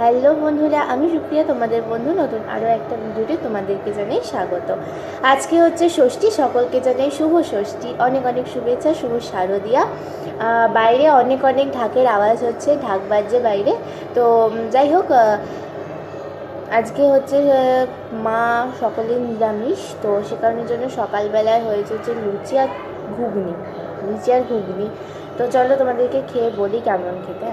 Hello বন্ধুরা, আমি সুপ্রিয়া, তোমাদের বন্ধু, নতুন আরও একটা ভিডিওতে তোমাদেরকে জানাই স্বাগত। আজকে হচ্ছে ষষ্ঠী, সকলকে জানাই শুভ ষষ্ঠী। অনেক অনেক শুভেচ্ছা, শুভ শারদিয়া। বাইরে অনেক অনেক ঢাকের আওয়াজ হচ্ছে, ঢাক বাজছে বাইরে। তো যাই হোক আজকে হচ্ছে মা সকলে নিরামিষ। তো সে কারণের জন্য সকালবেলায় হয়েছে হচ্ছে লুচি আর ঘুগনি। লুচি আর ঘুগনি। তো চলো তোমাদেরকে খেয়ে বলি কেমন খেতে?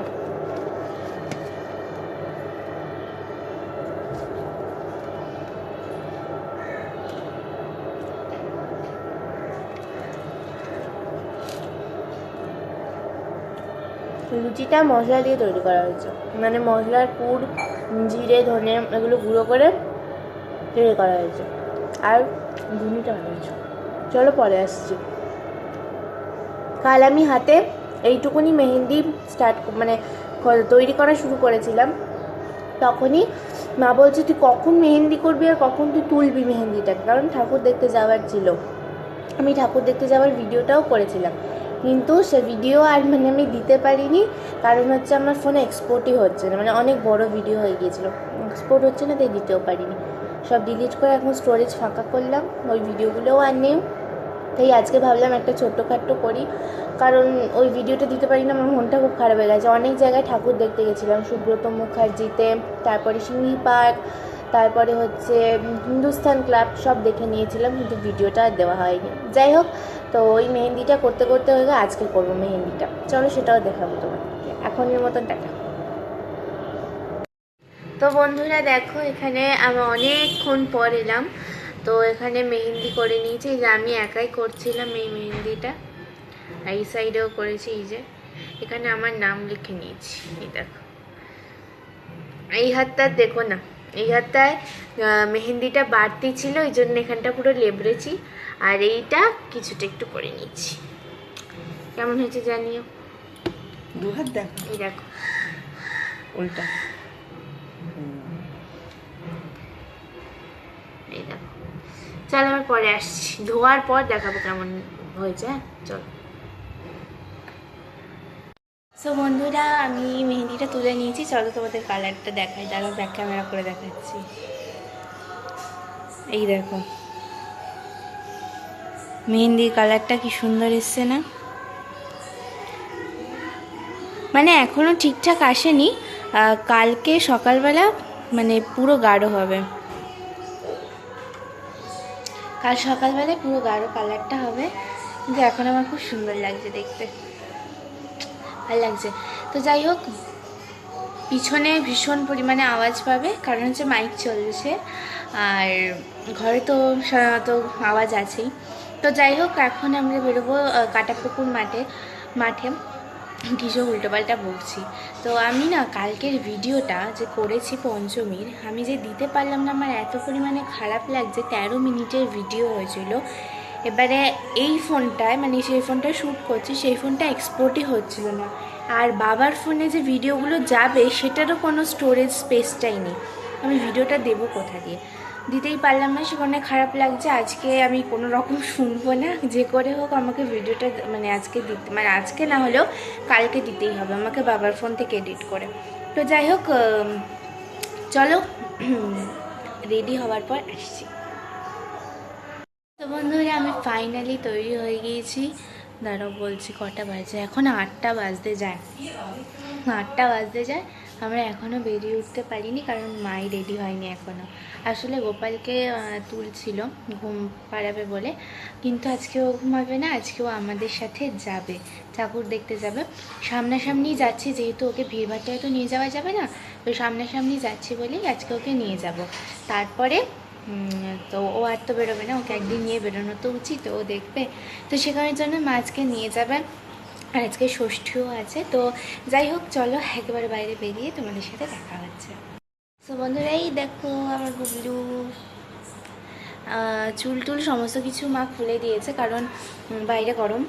লুচিটা মশলা দিয়ে তৈরি করা হয়েছে। মানে মশলার পুর, জিরে, ধনে, এগুলো গুঁড়ো করে তৈরি করা হয়েছে। আর ঘুগনিটা বানিয়েছে চলো পরে আসছি। কাল আমি হাতে এইটুকুনি মেহেন্দি স্টার্ট মানে তৈরি করা শুরু করেছিলাম। তখনই মা বলছে, তুই কখন মেহেন্দি করবি আর কখন তুই তুলবি মেহেন্দিটাকে কারণ ঠাকুর দেখতে যাওয়ার ছিল। আমি ঠাকুর দেখতে যাওয়ার ভিডিওটাও করেছিলাম। কিন্তু সে ভিডিও আর মানে আমি দিতে পারিনি। কারণ হচ্ছে আমার ফোনে এক্সপোর্টই হচ্ছে না। মানে অনেক বড় ভিডিও হয়ে গিয়েছিল। এক্সপোর্ট হচ্ছে না, তাই দিতেও পারিনি। সব ডিলিট করে এখন স্টোরেজ ফাঁকা করলাম। ওই ভিডিওগুলোও আর নেই। তাই আজকে ভাবলাম একটা ছোট্টখাট্টো করি। কারণ ওই ভিডিওটা দিতে পারি না আমার মনটা খুব খারাপ হয়ে গেছে। অনেক জায়গায় ঠাকুর দেখতে গেছিলাম। সুব্রত মুখার্জিতে, তারপরে সিংহি পার্ক, তারপরে হচ্ছে হিন্দুস্তান ক্লাব সব দেখে নিয়েছিলাম। কিন্তু ভিডিওটা আর দেওয়া হয়নি। যাই হোক তো ওই মেহেন্দিটা করতে করতে হয়ে আজকে করব মেহেন্দিটা। চলো সেটাও দেখাবো তোমাদেরকে। এখনের মতন টাকা তো বন্ধুরা দেখো, এখানে আমি অনেকক্ষণ পর এলাম। তো এখানে মেহেন্দি করে নিয়েছি যে আমি একাই করছিলাম এই মেহেন্দিটা। এই সাইডেও করেছি, এই যে। এখানে আমার নাম লিখে নিয়েছি, এই দেখো। এই হাতটা দেখো না, এই হাতটায় মেহেন্দিটা বাড়তি ছিল, এই জন্য এখানটা পুরো লেবড়েছি। আর এইটা কিছুটা একটু করে নিয়েছি কেমন হয়েছে জানিও? দু হাত দেখো। এই দেখো। উল্টা। এই দেখো। চল আমি পরে আসছি। ধোয়ার পর দেখাবো কেমন হয়েছে হ্যাঁ? চল। সো বন্ধুরা আমি মেহেন্দিটা তুলে নিয়েছি। চলো তোমাদের কালারটা দেখাই। দাঁড়াও ব্যাক ক্যামেরা করে দেখাচ্ছি। এই দেখো। মেহেন্দির কালারটা কি সুন্দর এসছে না? মানে এখনও ঠিকঠাক আসেনি। কালকে সকালবেলা মানে পুরো গাঢ় হবে। কাল সকালবেলায় পুরো গাঢ় কালারটা হবে। কিন্তু এখন আমার খুব সুন্দর লাগছে দেখতে। ভালো লাগছে। তো যাই হোক, পিছনে ভীষণ পরিমাণে আওয়াজ পাবে। কারণ হচ্ছে মাইক চলছে। আর ঘরে তো সাধারণত আওয়াজ আছেই। তো যাই হোক, এখন আমরা বেরোবো কাটাপুকুর মাঠে মাঠে। কিসব উল্টোপাল্টা বকছি। তো আমি না কালকের ভিডিওটা যে করেছি পঞ্চমীর, আমি যে দিতে পারলাম না, আমার এত পরিমাণে খারাপ লাগছে, তেরো মিনিটের ভিডিও হয়েছিল। এবারে এই ফোনটায় মানে সেই ফোনটা শ্যুট করছি, সেই ফোনটা এক্সপোর্টই হচ্ছিল না। আর বাবার ফোনে যে ভিডিওগুলো যাবে, সেটারও কোনো স্টোরেজ স্পেসটাই নেই। আমি ভিডিওটা দেবো কোথা দিয়ে? দিতেই পারলাম না সেখানে খারাপ লাগছে। আজকে আমি কোনো রকম শুনব না। যে করে হোক আমাকে ভিডিওটা মানে আজকে দিতে মানে আজকে না হলেও কালকে দিতেই হবে। আমাকে বাবার ফোন থেকে এডিট করে। তো যাই হোক চলো রেডি হওয়ার পর আসছি। তো বন্ধুরা, আমি ফাইনালি তৈরি হয়ে গিয়েছি। দাঁড়াও বলছি, কটা বাজে? এখন আটটা বাজতে যায়। আটটা বাজতে যায়। আমরা এখনও বেরিয়ে উঠতে পারিনি কারণ মাই রেডি হয়নি এখনও আসলে গোপালকে তুলছিল ঘুম পাড়াবে বলে। কিন্তু আজকে ও ঘুমাবে না, আজকে ও আমাদের সাথে যাবে। ঠাকুর দেখতে যাবে। সামনাসামনি যাচ্ছি, যেহেতু ওকে ভিড়ভাট্টায় তো নিয়ে যাওয়া যাবে না, তো সামনাসামনি যাচ্ছি বলেই আজকে ওকে নিয়ে যাব। তারপরে তো ও আর তো বেরোবে না, ওকে একদিন নিয়ে বেরোনো তো উচিত, ও দেখবে। তো সেখানের জন্য মা আজকে নিয়ে যাবে আর আজকে ষষ্ঠীও আছে, তো যাই হোক, চলো একেবারে বাইরে বেরিয়ে তোমাদের সাথে দেখা হচ্ছে। তো বন্ধুরা, এই দেখো আমার গুবলু চুল টুল সমস্ত কিছু মা খুলে দিয়েছে, কারণ বাইরে গরম,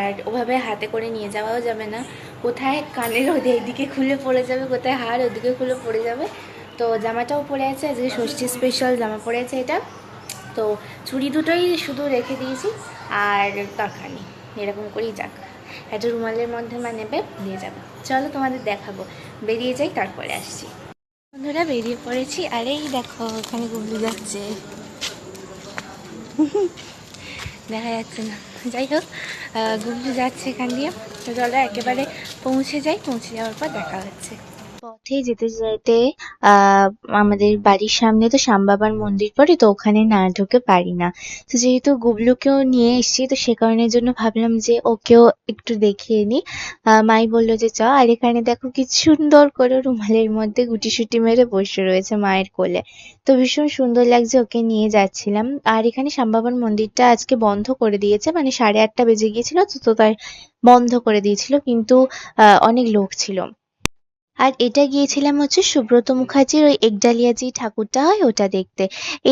আর ওভাবে হাতে করে নিয়ে যাওয়াও যাবে না। কোথায় কানের ওদের এইদিকে খুলে পড়ে যাবে, কোথায় হাড় ওদিকে খুলে পড়ে যাবে? তো জামাটাও পরে আছে, আজকে ষষ্ঠী স্পেশাল জামা পরে আছে এটা। তো চুড়ি দুটোই শুধু রেখে দিয়েছি, আর তরকারি এরকম করেই যাক। একটা রুমালের মধ্যে মা নেবে, নিয়ে যাব। চলো তোমাদের দেখাবো। বেরিয়ে যাই, তারপরে আসছি। বন্ধুরা, বেরিয়ে পড়েছি। আর, এই দেখো, ওখানে গুবলু যাচ্ছে। দেখা যাচ্ছে না। যাই হোক গুবলু যাচ্ছে এখান দিয়ে। চলো, একেবারে পৌঁছে যাই। পৌঁছে যাওয়ার পর দেখা হচ্ছে। পথে যেতে যেতে আহ আমাদের বাড়ির সামনে তো শ্যামবাবার মন্দির পড়ে, তো ওখানে না ঢুকে পারি না। তো যেহেতু গুবলুকেও নিয়ে এসেছি, তো সে কারণের জন্য ভাবলাম যে ওকেও একটু দেখিয়ে নিই মাই বলল যে, চ, আর এখানে দেখো কি সুন্দর করে রুমালের মধ্যে গুটি সুটি মেরে বসে রয়েছে মায়ের কোলে। তো ভীষণ সুন্দর লাগছে, ওকে নিয়ে যাচ্ছিলাম। আর এখানে শ্যামবাবার মন্দিরটা আজকে বন্ধ করে দিয়েছে মানে সাড়ে আটটা বেজে গিয়েছিল, তো তো তাই বন্ধ করে দিয়েছিল, কিন্তু অনেক লোক ছিল। আর এটা গিয়েছিলাম হচ্ছে সুব্রত মুখার্জির ওই একডালিয়া যে ঠাকুরটা হয় ওটা দেখতে।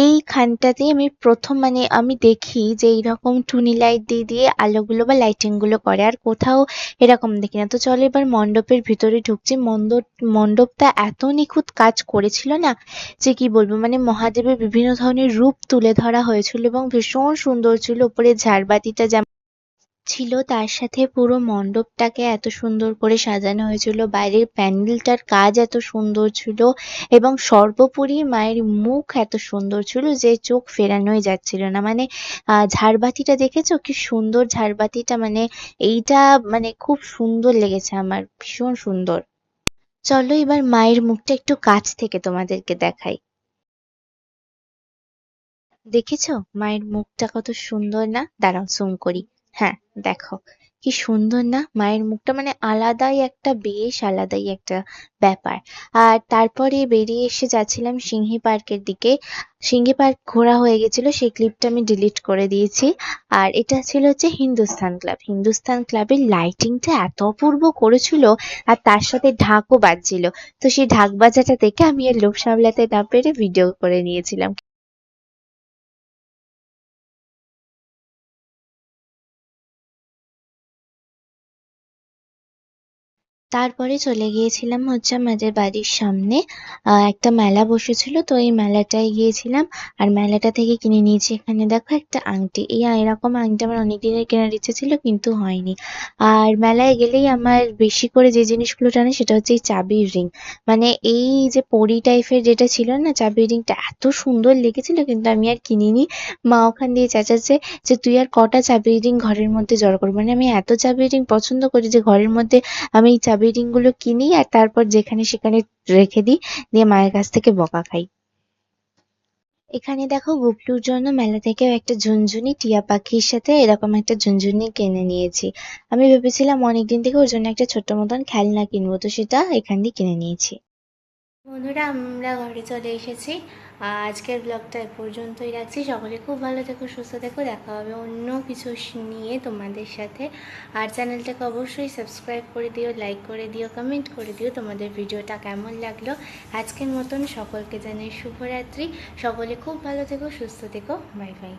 এইখানটাতেই আমি প্রথম মানে আমি দেখি যে এইরকম টুনি লাইট দিয়ে দিয়ে আলোগুলো বা লাইটিংগুলো করে, আর কোথাও এরকম দেখি না। তো চলো এবার মণ্ডপের ভিতরে ঢুকছি। মণ্ডপ মণ্ডপটা এত নিখুঁত কাজ করেছিল না যে কি বলব মানে মহাদেবের বিভিন্ন ধরনের রূপ তুলে ধরা হয়েছিল এবং ভীষণ সুন্দর ছিল। উপরে ঝাড়বাতিটা যেমন ছিল, তার সাথে পুরো মণ্ডপটাকে এত সুন্দর করে সাজানো হয়েছিল, বাইরের প্যান্ডেলটার কাজ এত সুন্দর ছিল এবং সর্বোপরি মায়ের মুখ এত সুন্দর ছিল যে চোখ ফেরানোই যাচ্ছিল না। মানে ঝাড়বাতিটা দেখেছ? কি সুন্দর ঝাড়বাতিটা মানে এইটা মানে খুব সুন্দর লেগেছে আমার, ভীষণ সুন্দর। চলো এবার মায়ের মুখটা একটু কাছ থেকে তোমাদেরকে দেখাই। দেখেছ? মায়ের মুখটা কত সুন্দর না? দাঁড়াও জুম করি। হ্যাঁ দেখো। কি সুন্দর না? মায়ের মুখটা মানে আলাদাই একটা, বেশ আলাদাই একটা ব্যাপার। আর তারপরে বেরিয়ে এসে যাচ্ছিলাম সিংহি পার্কের দিকে। সিংহি পার্ক ঘোরা হয়ে গেছিল, সেই ক্লিপটা আমি ডিলিট করে দিয়েছি। আর এটা ছিল হচ্ছে হিন্দুস্তান ক্লাব। হিন্দুস্তান ক্লাবের লাইটিংটা এত অপূর্ব করেছিল আর তার সাথে ঢাকও বাজছিল। তো সেই ঢাক বাজাটা দেখে আমি আর লোভ সামলাতে না পেরে ভিডিও করে নিয়েছিলাম। তারপরে চলে গিয়েছিলাম হচ্ছে আমাদের বাড়ির সামনে। একটা মেলা বসেছিল, তো এই মেলাটায় গিয়েছিলাম। আর মেলাটা থেকে কিনে নিয়েছি এখানে দেখো একটা আংটি। এই এরকম আংটি আমার অনেকদিনের কেনার ইচ্ছে ছিল, কিন্তু হয়নি। আর মেলায় গেলেই আমার বেশি করে যে জিনিসগুলো টানে সেটা হচ্ছে এই চাবির রিং। মানে এই যে পরি টাইপের যেটা ছিল না, চাবির রিংটা এত সুন্দর লেগেছিল, কিন্তু আমি আর কিনিনি। মা ওখান দিয়ে চেঁচাচ্ছে যে, তুই আর কটা চাবির রিং ঘরের মধ্যে জড়ো করবি মানে আমি এত চাবির রিং পছন্দ করি যে, ঘরের মধ্যে আমি এই চাবির রিংগুলো কিনি আর তারপর যেখানে সেখানে রেখে দিই, দিয়ে মায়ের কাছ থেকে বকা খাই। এখানে দেখো গুবলুর জন্য মেলা থেকেও একটা ঝুনঝুনি টিয়া পাখির সাথে এরকম একটা ঝুনঝুনি কিনে নিয়েছি। আমি ভেবেছিলাম অনেকদিন থেকে ওর জন্য একটা ছোট্ট মতন খেলনা কিনবো, তো সেটা এখান দিয়ে কিনে নিয়েছি। বন্ধুরা, আমরা ঘরে চলে এসেছি। আজকের ব্লগটা এ পর্যন্তই রাখছি। সকলে খুব ভালো থেকো, সুস্থ থেকো। দেখা হবে অন্য কিছু নিয়ে তোমাদের সাথে। আর চ্যানেলটাকে অবশ্যই সাবস্ক্রাইব করে দিও লাইক করে দিও কমেন্ট করে দিও তোমাদের ভিডিওটা কেমন লাগল। আজকের মতন সকলকে জানাই শুভরাত্রি। সকলে খুব ভালো থেকো, সুস্থ থেকো। Bye bye